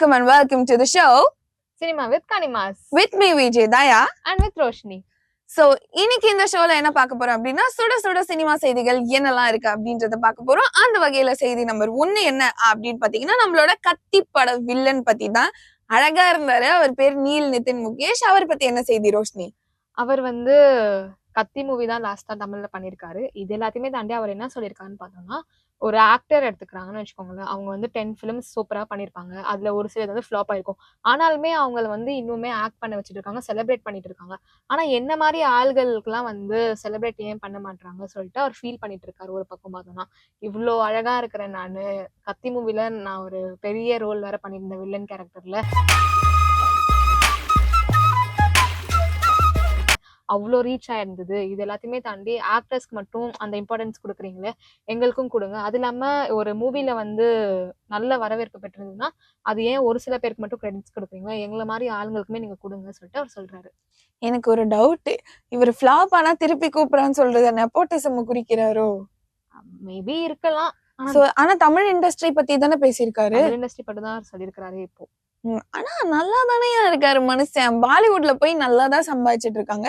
வணக்கம் and welcome to the show cinema with கனிமாஸ் with me Vijay Daya and with Roshini so இன்னைக்கு இந்த ஷோல என்ன பார்க்க போறோம் அப்படின்னா சுட சுட சினிமா செய்திகள் என்னெல்லாம் இருக்கு அப்படின்றத பார்க்க போறோம். அந்த வகையில செய்தி நம்பர் ஒன்னு என்ன அப்படின்னு பாத்தீங்கன்னா நம்மளோட கத்தி பட வில்லன் பத்தி தான். அழகா இருந்தாரு. அவர் பேர் நீல் நிதின் முகேஷ். அவர் பத்தி என்ன செய்தி ரோஷினி? அவர் வந்து கத்தி மூவி தான் லாஸ்டா தமிழ்ல பண்ணியிருக்காரு இது எல்லாத்தையுமே தாண்டி அவர் என்ன சொல்லியிருக்காருன்னு பார்த்தோம்னா ஒரு ஆக்டர் எடுத்துக்கிறாங்கன்னு வச்சுக்கோங்களேன். அவங்க வந்து டென் ஃபிலிம்ஸ் சூப்பரா பண்ணியிருப்பாங்க அதுல ஒரு சிலது வந்து ஃப்ளாப் ஆயிருக்கும். ஆனாலுமே அவங்கள வந்து இன்னுமே ஆக்ட் பண்ண வச்சுட்டு இருக்காங்க செலிப்ரேட் பண்ணிட்டு இருக்காங்க ஆனா என்ன மாதிரி ஆள்களுக்கெல்லாம் வந்து செலிப்ரேட் ஏன் பண்ண மாட்டாங்க சொல்லிட்டு அவர் ஃபீல் பண்ணிட்டு இருக்காரு ஒரு பக்கம் பார்த்தோம்னா. இவ்வளோ அழகா இருக்கிறேன் நான். கத்தி மூவில நான் ஒரு பெரிய ரோல் வேற பண்ணியிருந்தேன் வில்லன் கேரக்டர்ல அவ்வளோ ரீச் ஆயிருந்தது. இது எல்லாத்தையுமே தாண்டி ஆக்டர்ஸ்க்கு மட்டும் அந்த இம்பார்ட்டன்ஸ் கொடுக்குறீங்களே எங்களுக்கும் கொடுங்க. அது இல்லாம ஒரு மூவில வந்து நல்ல வரவேற்பு பெற்றிருந்ததுன்னா அது ஏன் ஒரு சில பேருக்கு மட்டும் கிரெடிட்ஸ் கொடுக்குறீங்க எங்களை மாதிரி ஆளுங்களுக்குமே நீங்க கொடுங்க சொல்லிட்டு அவர் சொல்றாரு. எனக்கு ஒரு டவுட் இவர் ஃபிளாப் ஆனா திருப்பி கூப்பிடுறான்னு சொல்றது நெப்போட்டிசம் குறிக்கிறாரோ? மேபி இருக்கலாம். ஆனா தமிழ் இண்டஸ்ட்ரி பத்தி தானே பேசியிருக்காரு? இண்டஸ்ட்ரி பட்டு தான் சொல்லியிருக்கிறாரு இப்போ. ஆனா நல்லா தானே இருக்காரு மனுஷன். பாலிவுட்ல போய் நல்லா தான் சம்பாதிச்சிட்டு இருக்காங்க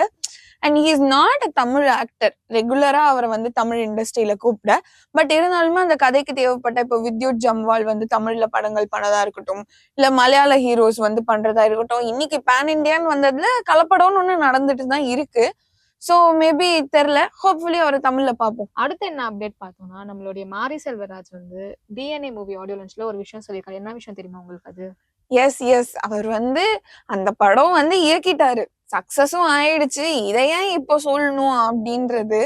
and he is not a Tamil actor ரெகுலரா அவரை வந்து தமிழ் இண்டஸ்ட்ரியில கூப்பிட. பட் இருந்தாலுமே அந்த கதைக்கு தேவைப்பட்ட இப்போ வித்யுத் ஜம்வால் வந்து தமிழ்ல படங்கள் பண்ணதா இருக்கட்டும் இல்ல மலையாள ஹீரோஸ் வந்து பண்றதா இருக்கட்டும் இன்னைக்கு பேன் இண்டியான்னு வந்ததுல கலப்படம்னு ஒண்ணு நடந்துட்டு தான் இருக்கு. சோ மேபி தெரியல ஹோப்ஃபுல்லி அவரை தமிழ்ல பார்ப்போம். அடுத்து என்ன அப்டேட் பார்த்தோம்னா நம்மளுடைய மாரி செல்வராஜ் வந்து டிஎன்ஏ மூவி ஆடியோ லான்ச்ல ஒரு விஷயம் சொல்லியிருக்காரு. என்ன விஷயம் தெரியுமா உங்களுக்கு அது? எஸ் எஸ் அவர் வந்து அந்த படம் வந்து இயக்கிட்டாரு. சக்சஸும் ஆயிடுச்சு. இதை ஏன் இப்போ சொல்லணும் அப்படின்றது.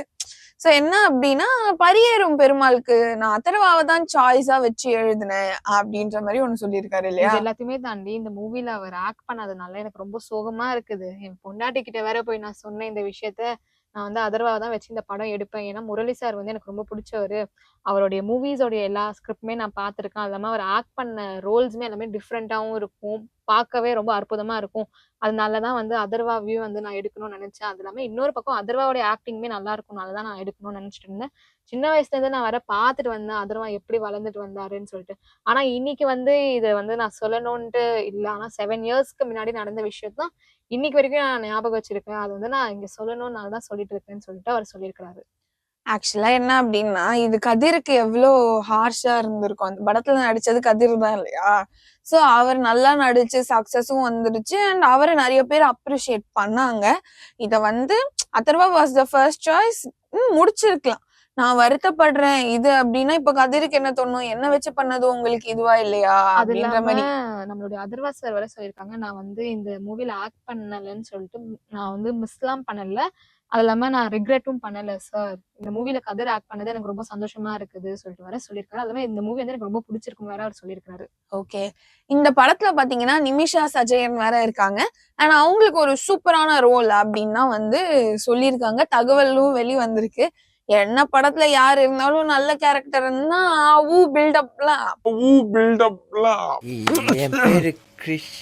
சோ என்ன அப்படின்னா பரியேறும் பெருமாளுக்கு நான் அத்தரவாவை தான் சாய்ஸா வச்சு எழுதினேன் அப்படின்ற மாதிரி ஒண்ணு சொல்லியிருக்காரு இல்லையா? எல்லாத்தையுமே தாண்டி இந்த மூவில அவர் ஆக்ட் பண்ணாதனால எனக்கு ரொம்ப சோகமா இருக்குது. என் பொண்டாட்டி கிட்ட வேற போய் நான் சொன்னேன் இந்த விஷயத்த. நான் வந்து அதர்வாவை தான் வச்சு இந்த படம் எடுப்பேன். ஏன்னா முரளி சார் வந்து எனக்கு ரொம்ப பிடிச்சவர். அவருடைய மூவிஸோடைய எல்லா ஸ்கிரிப்டுமே நான் பார்த்துருக்கேன். அது இல்லாமல் அவர் ஆக்ட் பண்ண ரோல்ஸுமே எல்லாமே டிஃப்ரெண்ட்டாகவும் இருக்கும். பார்க்கவே ரொம்ப அற்புதமாக இருக்கும். அதனால தான் வந்து அதர்வா வியூ வந்து நான் எடுக்கணும்னு நினச்சேன். அது இல்லாமல் இன்னொரு பக்கம் அதர்வாவுடைய ஆக்டிங்குமே நல்லா இருக்கும்னால தான் நான் எடுக்கணும்னு நினச்சிட்டு இருந்தேன். சின்ன வயசுலேருந்து நான் வர பார்த்துட்டு வந்தேன். அதர்வா எப்படி வளர்ந்துட்டு வந்தாருன்னு சொல்லிட்டு. ஆனால் இன்னைக்கு வந்து இதை வந்து நான் சொல்லணும்ன்ட்டு இல்லை. ஆனால் செவன் இயர்ஸ்க்கு முன்னாடி நடந்த விஷயத்தான் இன்னைக்கு வரைக்கும் நான் ஞாபகம் வச்சிருக்கேன். அது வந்து நான் இங்க சொல்லணும்னால தான் சொல்லிட்டு இருக்கேன்னு சொல்லிட்டு அவர் சொல்லியிருக்கிறாரு. ஆக்சுவலா என்ன அப்படின்னா இது கதிருக்கு எவ்வளோ ஹார்ஷா இருந்திருக்கும். அந்த படத்துல நடிச்சது கதிர் தான் இல்லையா? ஸோ அவர் நல்லா நடிச்சு சக்சஸும் வந்துருச்சு. அண்ட் அவரை நிறைய பேர் அப்ரிஷியேட் பண்ணாங்க. இதை வந்து Atharva was the first choice முடிச்சிருக்கலாம். நான் வருத்தப்படுறேன். இது அப்படின்னா இப்ப கதிருக்கு என்ன தோணும்? என்ன வச்சு பண்ணது உங்களுக்கு இதுவா இல்லையா? அப்படின்ற மாதிரி. நம்மளுடைய அதர்வா சார் வர சொல்லியிருக்காங்க. நான் வந்து இந்த மூவில ஆக்ட் பண்ணலன்னு சொல்லிட்டு நான் வந்து மிஸ்லாம் பண்ணல. அது இல்லாம நான் ரிக்ரெட்டும் பண்ணல சார் இந்த மூவில கதிர் ஆக்ட் பண்ணது எனக்கு ரொம்ப சந்தோஷமா இருக்குது சொல்லிட்டு வர சொல்லியிருக்காரு. அது இல்லாம இந்த மூவி வந்து எனக்கு ரொம்ப பிடிச்சிருக்கும் வேற அவர் சொல்லியிருக்காரு ஓகே இந்த படத்துல பாத்தீங்கன்னா நிமிஷா சஜயன் வேற இருக்காங்க. அண்ட் அவங்களுக்கு ஒரு சூப்பரான ரோல் அப்படின்னா வந்து சொல்லியிருக்காங்க. தகவலும் வெளி வந்திருக்கு என்ன படத்துல யார் இருந்தாலும் நல்ல கேரக்டர் இருந்தா ஊ பில்டப்லாம் ஊ பில்டப்லாம் என் பேரு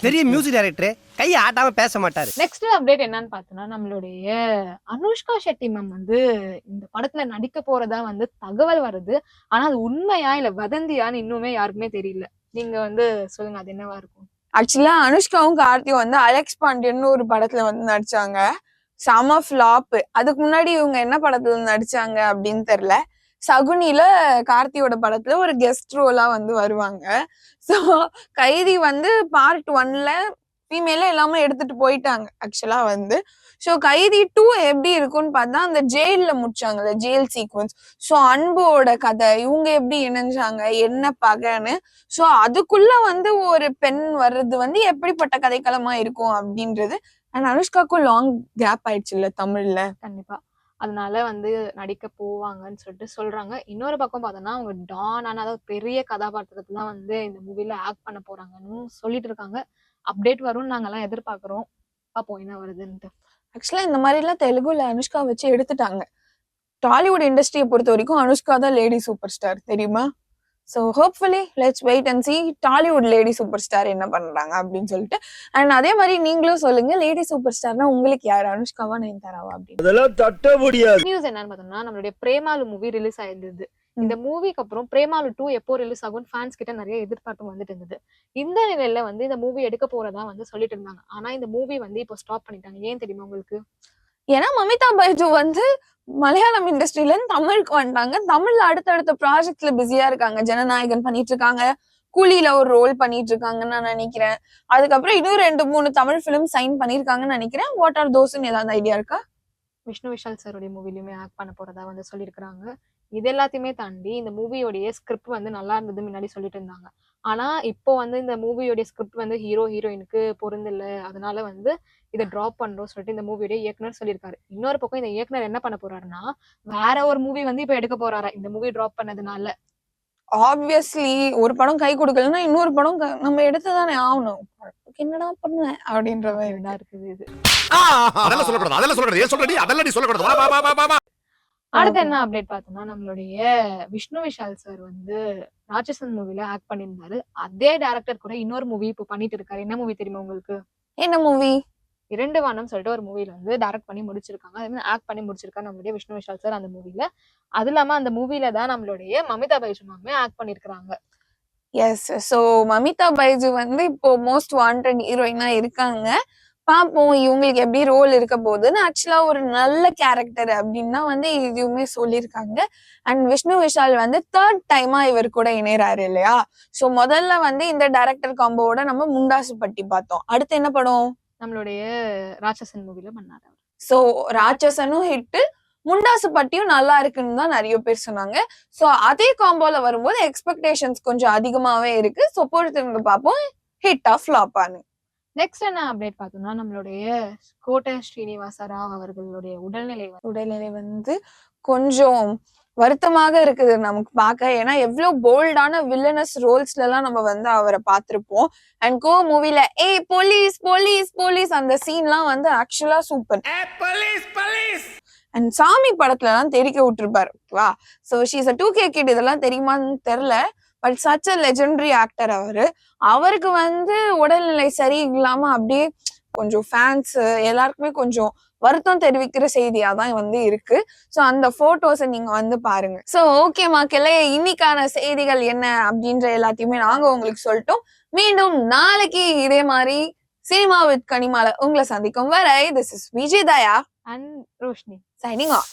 பெரிய மியூசிக் டைரக்டர் கையை ஆட்டாம பேச மாட்டாரு. நெக்ஸ்ட் அப்டேட் என்னன்னு பார்த்தோம்னா நம்மளுடைய அனுஷ்கா ஷெட்டி மேம் வந்து இந்த படத்துல நடிக்க போறதா வந்து தகவல் வருது. ஆனா அது உண்மையா இல்ல வதந்தியான்னு இன்னுமே யாருக்குமே தெரியல. நீங்க வந்து சொல்லுங்க அது என்னவா இருக்கும்? ஆக்சுவலா அனுஷ்காவும் கார்த்தியும் வந்து அலெக்ஸ் பாண்டியன் ஒரு படத்துல வந்து நடிச்சாங்க. செம ஃப்ளாப்பு அதுக்கு முன்னாடி இவங்க என்ன படத்துல நடிச்சாங்க அப்படின்னு தெரில சகுனில கார்த்தியோட படத்துல ஒரு கெஸ்ட் ரோலா வந்து வருவாங்க. ஸோ கைதி வந்து பார்ட் ஒன்ல ஃபீமேல எல்லாமே எடுத்துட்டு போயிட்டாங்க ஆக்சுவலா வந்து. ஸோ கைதி டூ எப்படி இருக்கும்னு பார்த்தா அந்த ஜெயிலில் முடிச்சாங்கல்ல ஜெயில் சீக்வன்ஸ் ஸோ அன்போட கதை இவங்க எப்படி இணைஞ்சாங்க என்ன பகைன்னு. ஸோ அதுக்குள்ள வந்து ஒரு பெண் வர்றது வந்து எப்படிப்பட்ட கதைக்களமா இருக்கும் அப்படின்றது அண்ட் அனுஷ்காக்கும் லாங் கேப் ஆயிடுச்சு இல்ல தமிழ்ல. கண்டிப்பா. அதனால வந்து நடிக்க போவாங்கன்னு சொல்லிட்டு சொல்றாங்க. இன்னொரு பக்கம் பார்த்தோம்னா அவங்க டான் ஆனால் அதாவது பெரிய கதாபாத்திரத்தை தான் வந்து இந்த மூவில ஆக்ட் பண்ண போறாங்கன்னு சொல்லிட்டு இருக்காங்க. அப்டேட் வரும்னு நாங்கெல்லாம் எதிர்பார்க்கிறோம். பார்ப்போம் என்ன வருதுன்ட்டு. ஆக்சுவலா இந்த மாதிரி எல்லாம் தெலுங்குல அனுஷ்கா வச்சு எடுத்துட்டாங்க. டாலிவுட் இண்டஸ்ட்ரியை பொறுத்த வரைக்கும் அனுஷ்கா தான் லேடி சூப்பர் ஸ்டார் தெரியுமா? So hopefully let's wait and see Tollywood lady superstar என்ன பண்றாங்க அப்படின்னு சொல்லிட்டு. அண்ட் அதே மாதிரி நீங்களும் சொல்லுங்க லேடி சூப்பர் ஸ்டார்னா உங்களுக்கு யார்? அனுஷ்காவா நயன்தாராவா அப்படின்னு. அதெல்லாம் தட்ட முடியாது. நியூஸ் என்னன்னு பார்த்தோம்னா நம்மளுடைய பிரேமாலு மூவி ரிலீஸ் ஆயிருந்தது. இந்த மூவிக்கு அப்புறம் பிரேமாலு டூ எப்போ ரிலீஸ் ஆகும் ஃபேன்ஸ் கிட்ட நிறைய எதிர்பார்ப்பு வந்துட்டு இருந்தது. இந்த நிலையில வந்து இந்த மூவி எடுக்க போறதா வந்து சொல்லிட்டு இருந்தாங்க. ஆனா இந்த மூவி வந்து இப்போ ஸ்டாப் பண்ணிட்டாங்க. ஏன் தெரியுமா உங்களுக்கு? ஏன்னா மமிதா பைஜு வந்து மலையாளம் இண்டஸ்ட்ரியில இருந்து தமிழுக்கு வந்துட்டாங்க. தமிழ்ல அடுத்தடுத்த ப்ராஜெக்ட்ல பிஸியா இருக்காங்க. ஜனநாயகன் பண்ணிட்டு இருக்காங்க. கூலியில ஒரு ரோல் பண்ணிட்டு இருக்காங்கன்னு நான் நினைக்கிறேன். அதுக்கப்புறம் இன்னும் ரெண்டு மூணு தமிழ் ஃபிலிம் சைன் பண்ணிருக்காங்கன்னு நினைக்கிறேன். வாட் ஆர் தோஸ்ன்னு ஏதாவது ஐடியா இருக்கா? விஷ்ணு விஷால் சாருடைய மூவிலையுமே ஆக்ட் பண்ண போறதா வந்து சொல்லியிருக்கிறாங்க இது எல்லாத்தையுமே தாண்டி இந்த மூவியோடைய ஸ்கிரிப்ட் வந்து நல்லா இருந்தது முன்னாடி சொல்லிட்டு இருந்தாங்க. ஆனா இப்போ வந்து இந்த மூவியோடைய ஸ்கிரிப்ட் வந்து ஹீரோ ஹீரோயினுக்கு பொருந்தில்ல அதனால வந்து இதை ட்ராப் பண்றோம் சொல்லிட்டு இந்த மூவியோட இயக்குனர் சொல்லியிருக்காரு. இன்னொரு பக்கம் இந்த இயக்குனர் என்ன பண்ண போறாருன்னா வேற ஒரு மூவி வந்து இப்போ எடுக்க போறாரா? இந்த மூவி ட்ராப் பண்ணதுனால. ஆப்வியஸ்லி ஒரு படம் கை கொடுக்கலன்னா இன்னொரு படம் க- நம்ம எடுத்துதானே ஆகணும். படத்துக்கு என்னடா பண்ணுவேன் அப்படின்ற மாதிரி. தான் இருக்குது இது? அதெல்லாம் சொல்லக்கூடாது. அதெல்லாம் ஏன் சொல்றடி? அதெல்லாம் நீ சொல்லக்கூடாது. அடுத்து என்ன அப்டேட் பார்த்தோம்னா நம்மளுடைய விஷ்ணு விஷால் சார் வந்து ராட்சசன் மூவில ஆக்ட் பண்ணியிருந்தாரு. அதே டேரக்டர் கூட இன்னொரு மூவி இப்போ பண்ணிட்டு இருக்காரு. என்ன மூவி தெரியுமா உங்களுக்கு? என்ன மூவி இரண்டு வானம் சொல்லிட்டு ஒரு மூவில வந்து டைரக்ட் பண்ணி முடிச்சிருக்காங்க. அதே மாதிரி ஆக்ட் பண்ணி முடிச்சிருக்காரு நம்மளுடைய விஷ்ணு விஷால் சார் அந்த மூவில அது இல்லாம அந்த மூவில தான் நம்மளுடைய மமிதா பைஜுமாமே ஆக்ட் பண்ணிருக்காங்க எஸ் ஸோ மமிதா பைஜு வந்து இப்போ மோஸ்ட் வாண்டட் ஹீரோயினா இருக்காங்க. பார்ப்போம் இவங்களுக்கு எப்படி ரோல் இருக்க போகுதுன்னு. ஆக்சுவலா ஒரு நல்ல கேரக்டர் அப்படின்னா வந்து இதுவுமே சொல்லியிருக்காங்க. அண்ட் விஷ்ணு விஷால் வந்து தேர்ட் டைமா இவர் கூட இணையறாரு இல்லையா? ஸோ முதல்ல வந்து இந்த டைரக்டர் காம்போவோட நம்ம முண்டாசு பட்டி பார்த்தோம். அடுத்து என்ன படம்? நம்மளுடைய ராட்சசன் மூவில பண்ணாரு ஸோ ராட்சசனும் ஹிட்டு முண்டாசு பட்டியும் நல்லா இருக்குன்னு தான் நிறைய பேர் சொன்னாங்க. ஸோ அதே காம்போல வரும்போது எக்ஸ்பெக்டேஷன்ஸ் கொஞ்சம் அதிகமாவே இருக்கு. ஸோ பொறுத்து இருந்து பார்ப்போம். ஹிட் ஆஃப் ஃபிளாப்பான்னு நெக்ஸ்ட் என்ன அப்டேட் பார்த்தோம்னா நம்மளுடைய கோட்டை ஸ்ரீனிவாச ராவ் அவர்களுடைய உடல்நிலை வந்து உடல்நிலை வந்து கொஞ்சம் வருத்தமாக இருக்குது நமக்கு பார்க்க. ஏன்னா எவ்வளவு போல்டான வில்லனஸ் ரோல்ஸ்ல எல்லாம் நம்ம வந்து அவரை பார்த்திருப்போம். அண்ட் கோ மூவில ஏய் போலீஸ் போலீஸ் போலீஸ் அந்த சீன்லாம் வந்து ஆக்சுவலா சூப்பர் அண்ட் சாமி படத்துல எல்லாம் தெரிக்க விட்டுருப்பாரு. வா. So she's a two K kid இதெல்லாம் தெரியுமான்னு தெரில but such a legendary actor அவரு. அவருக்கு வந்து உடல்நிலை சரி இல்லாம அப்படியே கொஞ்சம் ஃபேன்ஸ் எல்லாருக்குமே கொஞ்சம் வருத்தம் தெரிவிக்கிற செய்தியா தான் வந்து இருக்கு. ஸோ அந்த போட்டோஸை நீங்க வந்து பாருங்க. ஸோ ஓகே மக்களே இன்னைக்கான செய்திகள் என்ன அப்படின்ற எல்லாத்தையுமே நாங்க உங்களுக்கு சொல்லிட்டோம். மீண்டும் நாளைக்கு இதே மாதிரி சினிமா வித் கனிமால உங்களை சந்திக்கும் வரை this is Vijay Daya and Roshini signing off